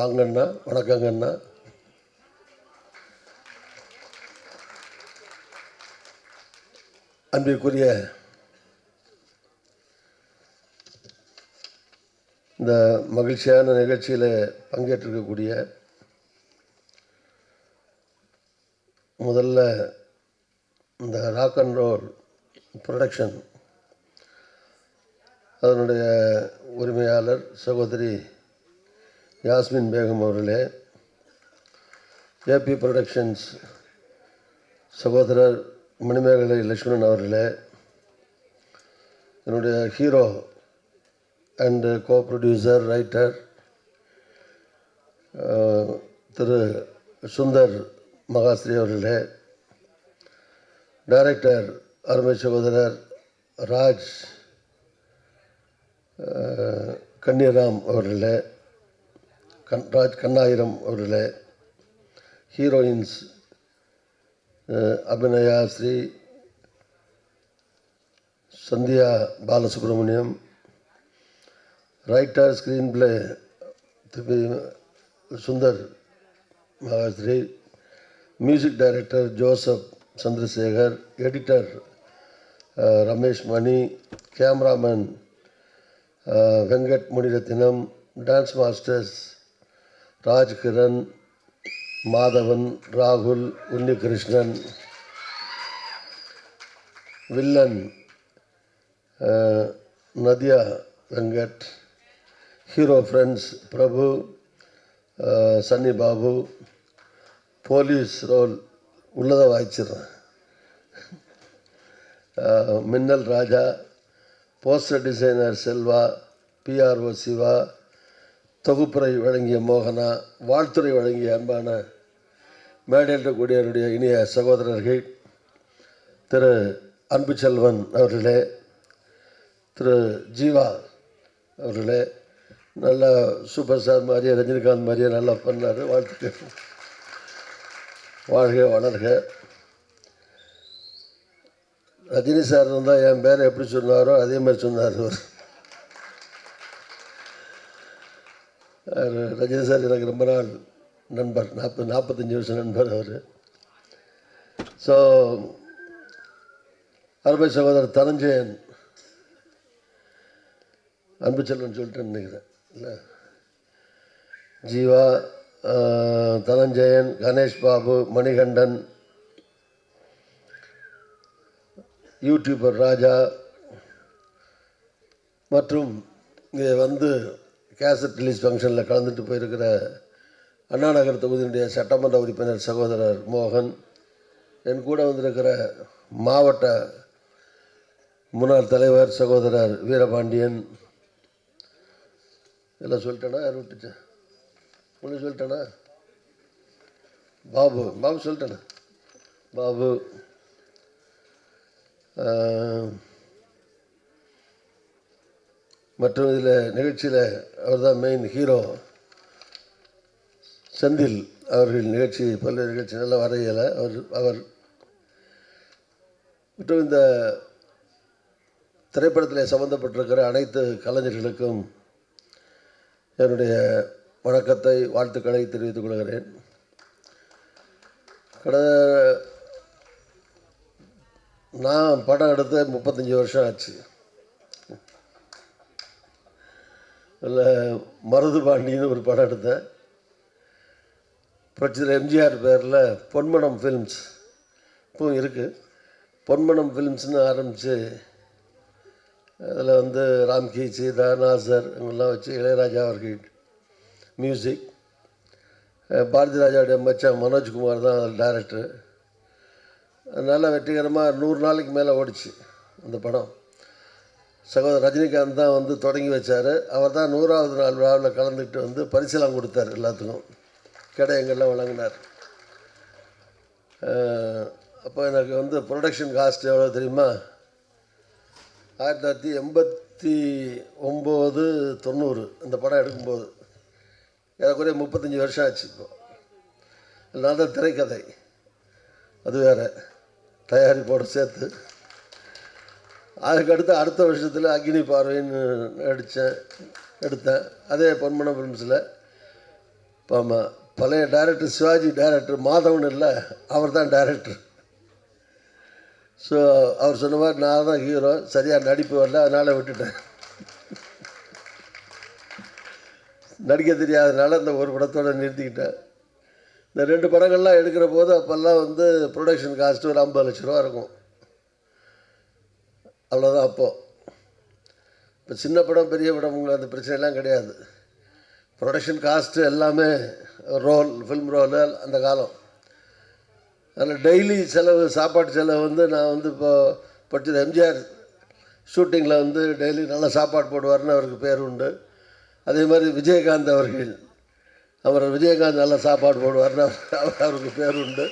வாங்கண்ணா வணக்கங்கண்ணா அன்பிற்குரிய இந்த மகிழ்ச்சியான நிகழ்ச்சியில் பங்கேற்றிருக்கக்கூடிய முதல்ல இந்த ராக் அண்ட் ரோல் ப்ரொடக்ஷன் அதனுடைய உரிமையாளர் சகோதரி யாஸ்மின் பேகம் அவர்களே ஏபி ப்ரொடக்ஷன்ஸ் சகோதரர் மணிமேகலை லட்சுமணன் அவர்களே என்னுடைய hero and co producer writer திரு சுந்தர் மகாஸ்ரீ அவர்களே டைரக்டர் அருமை சகோதரர் ராஜ் அஹ், கன்னிராம் அவர்களே கண் ராஜ் கண்ணாயிரம் அவர்களே heroines Abhinaya Sri Sandhya Balasubramaniam writer screen play திரு Sundar Mahasri music director Joseph Chandrasekar editor Ramesh Mani cameraman Venkat Munirathinam dance masters Rajkiran Madhavan ராகுல் Unnikrishnan villain Nadiya Venkat hero friends Prabhu Sunny Babu police role உள்ளதை வாய்ச்சிடுறேன். Minnal Raja poster designer Selva PRO Siva தொகுப்புரை வழங்கிய மோகனா வாழ்த்துறை வழங்கிய அன்பான மேடையில் கூடியவருடைய இனிய சகோதரர்கள் திரு அன்புச்செல்வன் அவர்களே திரு ஜீவா அவர்களே நல்லா சூப்பர் ஸ்டார் மாதிரியே ரஜினிகாந்த் மாதிரியே நல்லா பண்ணார் வாழ்த்துக்கள். வாழ்க வளர்க. ரஜினி சார் இருந்தால் என் பேரை எப்படி சொன்னாரோ அதே மாதிரி சொன்னார் அவர் அவர் ரஜினி சார் எனக்கு ரொம்ப நாள் நண்பர் நாற்பது நாற்பத்தஞ்சு வருஷம் நண்பர் அவர். ஸோ அருமை சகோதரர் தனஞ்சயன் அன்பு செல்வன் சொல்லிட்டு நினைக்கிறேன். இல்லை? ஜீவா தனஞ்சயன் கணேஷ் பாபு மணிகண்டன் யூடியூபர் ராஜா மற்றும் இங்கே வந்து கேசட் ரிலீஸ் ஃபங்க்ஷனில் கலந்துட்டு போயிருக்கிற அண்ணா நகர் தொகுதியினுடைய சட்டமன்ற உறுப்பினர் சகோதரர் மோகன் என் கூட வந்திருக்கிற மாவட்ட முன்னாள் தலைவர் சகோதரர் வீரபாண்டியன். எல்லாம் சொல்லிட்டேனா? யார் ஒன்று சொல்லிட்டேனா? பாபு. பாபு சொல்லிட்டேனா? பாபு. மற்றும் இதில் நிகழ்ச்சியில் அவர் தான் மெயின் ஹீரோ செந்தில் அவர்கள் நிகழ்ச்சி பல்வேறு நிகழ்ச்சி நல்லா வரையலை. அவர் அவர் மற்றும் இந்த திரைப்படத்தில் சம்மந்தப்பட்டிருக்கிற அனைத்து கலைஞர்களுக்கும் என்னுடைய வணக்கத்தை வாழ்த்துக்களை தெரிவித்துக் கொள்கிறேன். கடந்த நான் படம் எடுத்து முப்பத்தஞ்சு வருஷம் ஆச்சு அதில் மருது பாண்டின்னு ஒரு படம் எடுத்தேன். பிரச்சனை எம்ஜிஆர் பேரில் பொன்மனம் ஃபிலிம்ஸ் இப்போவும் இருக்குது பொன்மனம் ஃபிலிம்ஸ்னு ஆரம்பித்து அதில் வந்து ராம்கி சீதா நாசர் இவங்கெல்லாம் வச்சு இளையராஜா அவர்கள் மியூசிக் பாரதி ராஜாவுடைய மச்சான் மனோஜ்குமார் தான் அதில் டைரக்டர் அதனால் வெற்றிகரமாக நூறு நாளைக்கு மேலே ஓடிச்சு அந்த படம். சகோதரர் ரஜினிகாந்த் தான் வந்து தொடங்கி வச்சார். அவர் தான் நூறாவது நாள் விழாவில் கலந்துக்கிட்டு வந்து பரிசெல்லாம் கொடுத்தார் எல்லாத்துக்கும். கேடயங்கள்லாம் வழங்கினார். அப்போ எனக்கு வந்து ப்ரொடக்ஷன் காஸ்ட் எவ்வளோ தெரியுமா? ஆயிரத்தி தொள்ளாயிரத்தி எண்பத்தி ஒம்பது தொண்ணூறு இந்த படம் எடுக்கும்போது. ஏறக்குறைய முப்பத்தஞ்சு வருஷம் ஆச்சு இப்போ. நான் தான் திரைக்கதை. அது வேறு. தயாரிப்போடு சேர்த்து. அதுக்கடுத்து அடுத்த வருஷத்தில் அக்னி பார்வைன்னு நடித்தேன் எடுத்தேன் அதே பொன்மன ஃபிலிம்ஸில் ஆமாம் பழைய டைரக்டர் சிவாஜி டைரக்டர் மாதவன் இல்லை அவர் தான் டைரக்டர் ஸோ அவர் சொன்ன மாதிரி நான் தான் ஹீரோ சரியாக நடிப்பு வரல அதனால் விட்டுட்டேன். நடிக்க தெரியாதனால இந்த ஒரு படத்தோட நிறுத்திக்கிட்டேன். இந்த ரெண்டு படங்கள்லாம் எடுக்கிற போது அப்போல்லாம் வந்து ப்ரொடக்ஷன் காஸ்ட்டு ஒரு ஐம்பது லட்ச ரூபா இருக்கும். அவ்வளோதான் அப்போது இப்போ சின்ன படம் பெரிய படம் அந்த பிரச்சனைலாம் கிடையாது. ப்ரொடக்ஷன் காஸ்ட்டு எல்லாமே ரோல் ஃபில்ம் ரோலு அந்த காலம். அதில் டெய்லி செலவு சாப்பாட்டு செலவு வந்து நான் வந்து இப்போது படித்தது எம்ஜிஆர் ஷூட்டிங்கில் வந்து டெய்லி நல்லா சாப்பாடு போடுவார்னு அவருக்கு பேர் உண்டு. அதே மாதிரி விஜயகாந்த் அவர்கள் அவர் விஜயகாந்த் நல்லா சாப்பாடு போடுவார்னு அவர் அவருக்கு பேர் உண்டு.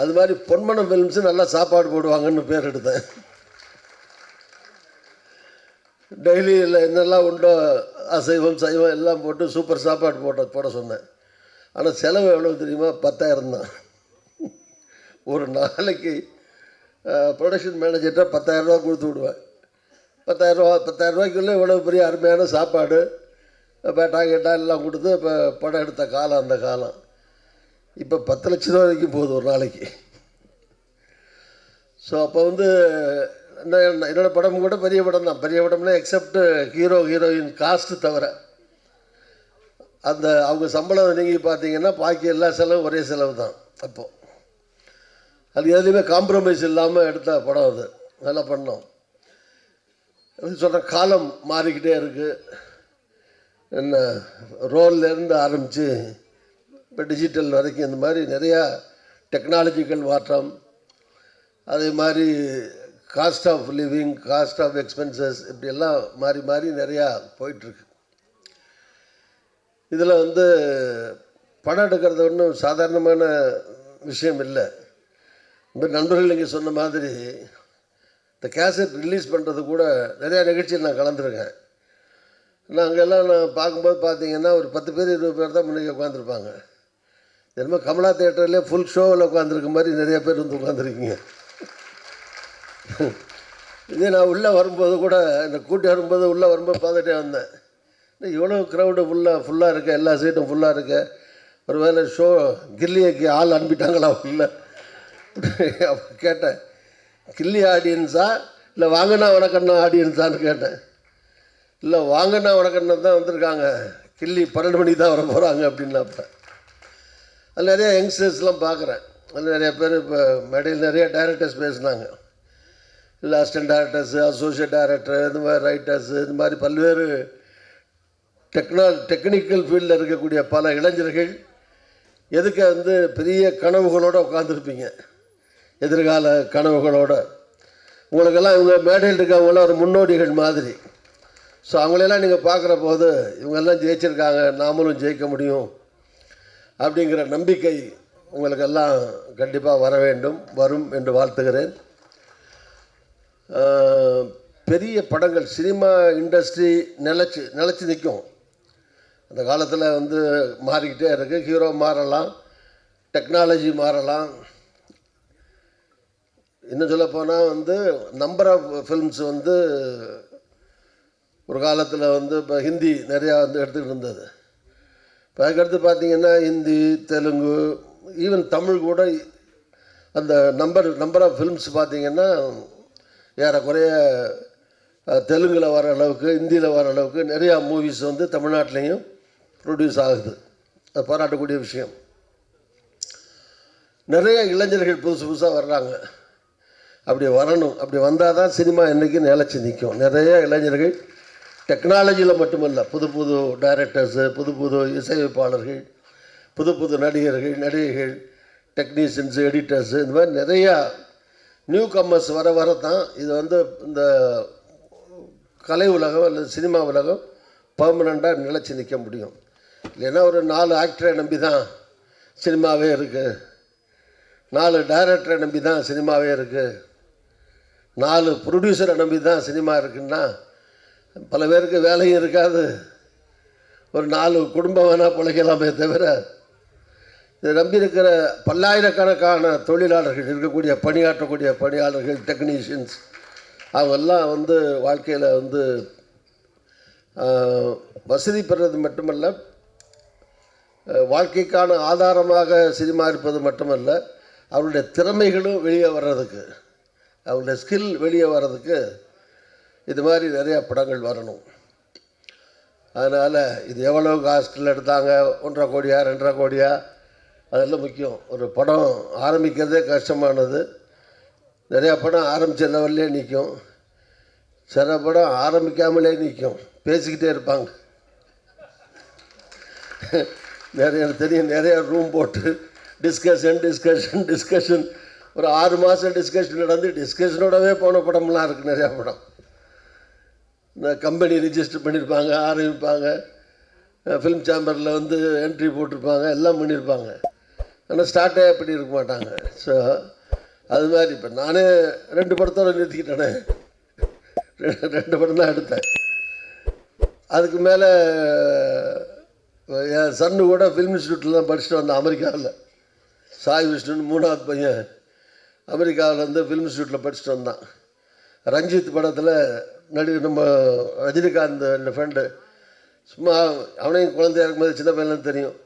அது மாதிரி பொன்மனம் ஃபிலிம்ஸு நல்லா சாப்பாடு போடுவாங்கன்னு பேர் எடுத்தேன். டெய்லியில் இல்லை என்னெல்லாம் உண்டோ அசைவம் சைவம் எல்லாம் போட்டு சூப்பர் சாப்பாடு போட்ட போட சொன்னேன். ஆனால் செலவு எவ்வளோ தெரியுமா? பத்தாயிரம் தான். ஒரு நாளைக்கு ப்ரொடக்ஷன் மேனேஜர்கிட்ட பத்தாயிரரூவா கொடுத்து விடுவேன். பத்தாயிரரூவா பத்தாயிரரூவாய்க்குள்ளே இவ்வளோ பெரிய அருமையான சாப்பாடு பேட்டா கேட்டா எல்லாம் கொடுத்து இப்போ படம் எடுத்த காலம் அந்த காலம். இப்போ பத்து லட்ச ரூபா வரைக்கும் போகுது ஒரு நாளைக்கு. ஸோ அப்போ வந்து என்ன என்னோடய படம் கூட பெரிய படம் தான். பெரிய படம்னா எக்ஸப்ட் ஹீரோ ஹீரோயின் காஸ்ட்டு தவிர. அந்த அவங்க சம்பளம் நீங்கள் பார்த்தீங்கன்னா பாக்கி எல்லா செலவும் ஒரே செலவு தான் அப்போது அது எதுலேயுமே காம்ப்ரமைஸ் இல்லாமல் எடுத்த படம் அது. நல்லா பண்ணோம். சொல்கிற காலம் மாறிக்கிட்டே இருக்குது என்ன ரோல்லேருந்து ஆரம்பித்து இப்போ டிஜிட்டல் வரைக்கும் இந்த மாதிரி நிறையா டெக்னாலஜிக்கல் மாற்றம். அதே மாதிரி cost of living cost of expenses இப்படியெல்லாம் மாறி மாறி நிறையா போயிட்டுருக்கு. இதில் வந்து படம் எடுக்கிறது ஒன்றும் சாதாரணமான விஷயம் இல்லை. இந்த நண்பர்கள் இங்கே சொன்ன மாதிரி இந்த கேசட் ரிலீஸ் பண்ணுறது கூட நிறையா நிகழ்ச்சியில் நான் கலந்துருக்கேன். நான் அங்கெல்லாம் நான் பார்க்கும்போது பார்த்தீங்கன்னா ஒரு பத்து பேர் இருபது பேர் தான் முன்னாடி உட்காந்துருப்பாங்க. என்னமோ கமலா தேட்டர்லேயே ஃபுல் ஷோவில் உட்காந்துருக்க மாதிரி நிறைய பேர் வந்து உட்காந்துருக்கீங்க. இதே நான் உள்ளே வரும்போது கூட இந்த கூட்டி வரும்போது உள்ளே வரும்போது பார்த்துட்டே வந்தேன். இவ்வளோ க்ரௌடு ஃபுல்லாக ஃபுல்லாக இருக்குது எல்லா சீட்டும் ஃபுல்லாக இருக்க. ஒரு வேளை ஷோ கில்லியக்கு ஆள் அனுப்பிட்டாங்களா உள்ள? கேட்டேன் கில்லி ஆடியன்ஸா இல்லை வாங்கினா வணக்கண்ணா ஆடியன்ஸான்னு கேட்டேன். இல்லை வாங்கினா வணக்கண்ணா தான் வந்திருக்காங்க. கில்லி பன்னெண்டு மணிக்கு தான் வர போகிறாங்க அப்படின்னாப்ப அது நிறையா யங்ஸ்டர்ஸ்லாம் பார்க்குறேன். அது நிறைய பேர் இப்போ மேடையில் நிறைய டைரக்டர்ஸ் பேசுனாங்க. இல்லை அசிஸ்டன்ட் டேரக்டர்ஸு அசோசியேட் டேரக்டர் இந்த மாதிரி ரைட்டர்ஸு இந்த மாதிரி பல்வேறு டெக்னா டெக்னிக்கல் ஃபீல்டில் இருக்கக்கூடிய பல இளைஞர்கள் எதுக்கு வந்து பெரிய கனவுகளோடு உட்காந்துருப்பீங்க எதிர்கால கனவுகளோட. உங்களுக்கெல்லாம் இவங்க மேடையில் இருக்கவங்களாம் ஒரு முன்னோடிகள் மாதிரி. ஸோ அவங்களெல்லாம் நீங்கள் பார்க்குற போது இவங்கெல்லாம் ஜெயிச்சிருக்காங்க நாமளும் ஜெயிக்க முடியும் அப்படிங்கிற நம்பிக்கை உங்களுக்கெல்லாம் கண்டிப்பாக வர வேண்டும் வரும் என்று வாழ்த்துகிறேன். பெரிய படங்கள் சினிமா இண்டஸ்ட்ரி நிலச்சி நிலச்சி நிற்கும். அந்த காலத்தில் வந்து மாறிக்கிட்டே இருக்குது ஹீரோ மாறலாம் டெக்னாலஜி மாறலாம். இன்னும் சொல்லப்போனால் வந்து நம்பர் ஆஃப் ஃபில்ம்ஸ் வந்து ஒரு காலத்தில் வந்து இப்போ ஹிந்தி நிறையா வந்து எடுத்துக்கிட்டு இருந்தது. இப்போ அதுக்கடுத்து பார்த்தீங்கன்னா ஹிந்தி தெலுங்கு ஈவன் தமிழ் கூட அந்த நம்பர் நம்பர் ஆஃப் ஃபில்ம்ஸ் பார்த்தீங்கன்னா ஏறக்குறைய தெலுங்கில் வர அளவுக்கு ஹிந்தியில் வர அளவுக்கு நிறையா மூவிஸ் வந்து தமிழ்நாட்டிலையும் ப்ரொடியூஸ் ஆகுது. அது பாராட்டக்கூடிய விஷயம். நிறைய இளைஞர்கள் புதுசு புதுசாக வர்றாங்க. அப்படி வரணும். அப்படி வந்தால் தான் சினிமா இன்றைக்கி நிலச்சி நிற்கும் நிறைய இளைஞர்கள் டெக்னாலஜியில் மட்டுமல்ல புது புது டைரக்டர்ஸு புது புது இசையமைப்பாளர்கள் புது புது நடிகர்கள் நடிகைகள் டெக்னீஷியன்ஸு எடிட்டர்ஸு இந்த மாதிரி நிறையா நியூ கம்மர்ஸ் வர வர தான் இது வந்து இந்த கலை உலகம் அல்லது சினிமா உலகம் பர்மனெண்ட்டாக நிலச்சி நிற்க முடியும். இல்லைன்னா ஒரு நாலு ஆக்டரை நம்பி தான் சினிமாவே இருக்குது நாலு டைரக்டரை நம்பி தான் சினிமாவே இருக்குது நாலு ப்ரொடியூசரை நம்பி தான் சினிமா இருக்குன்னா பல பேருக்கு வேலையும் இருக்காது. ஒரு நாலு குடும்பம் வேணால் பிழைக்கலாமே தவிர இதை நம்பியிருக்கிற பல்லாயிரக்கணக்கான தொழிலாளர்கள் இருக்கக்கூடிய பணியாற்றக்கூடிய பணியாளர்கள் டெக்னீஷியன்ஸ் அவங்கெல்லாம் வந்து வாழ்க்கையில் வந்து வசதி பெறுறது மட்டுமல்ல வாழ்க்கைக்கான ஆதாரமாக சினிமா இருப்பது மட்டுமல்ல அவருடைய திறமைகளும் வெளியே வர்றதுக்கு அவருடைய ஸ்கில் வெளியே வர்றதுக்கு இது மாதிரி நிறையா படங்கள் வரணும். அதனால் இது எவ்வளோ காஸ்ட்டில் எடுத்தாங்க ஒன்றரை கோடியா ரெண்டரை கோடியா அதெல்லாம் முக்கியம். ஒரு படம் ஆரம்பிக்கிறதே கஷ்டமானது. நிறையா படம் ஆரம்பித்த லெவல்லே நிற்கும் சில படம் ஆரம்பிக்காமலே நிற்கும் பேசிக்கிட்டே இருப்பாங்க. நிறைய எனக்கு தெரியும் நிறைய ரூம் போட்டு டிஸ்கஷன் டிஸ்கஷன் டிஸ்கஷன் ஒரு ஆறு மாதம் டிஸ்கஷன் நடந்து டிஸ்கஷனோடவே போன படம்லாம் இருக்குது நிறையா படம். இந்த கம்பெனி ரிஜிஸ்டர் பண்ணியிருப்பாங்க ஆரம்பிப்பாங்க. ஃபிலிம் சேம்பரில் வந்து என்ட்ரி போட்டிருப்பாங்க எல்லாம் பண்ணியிருப்பாங்க ஆனால் ஸ்டார்ட்டே அப்படி இருக்க மாட்டாங்க. ஸோ அது மாதிரி இப்போ நானே ரெண்டு படத்தோடு நிறுத்திக்கிட்டேனே. ரெண்டு படம் தான் எடுத்தேன். அதுக்கு மேலே என் சன்னு கூட ஃபிலிம் இன்ஸ்டியூட்டில் தான் படிச்சுட்டு வந்தேன் அமெரிக்காவில் சாய் விஷ்ணுன்னு மூணாவது பையன் அமெரிக்காவில் வந்து ஃபிலிம் இன்ஸ்டியூட்டில் படிச்சுட்டு வந்தான். ரஞ்சித் படத்தில் நடிகர் நம்ம ரஜினிகாந்த் என் ஃப்ரெண்டு சும்மா அவனையும் குழந்தையா இருக்கும்போது சின்ன பையன்லாம் தெரியும்.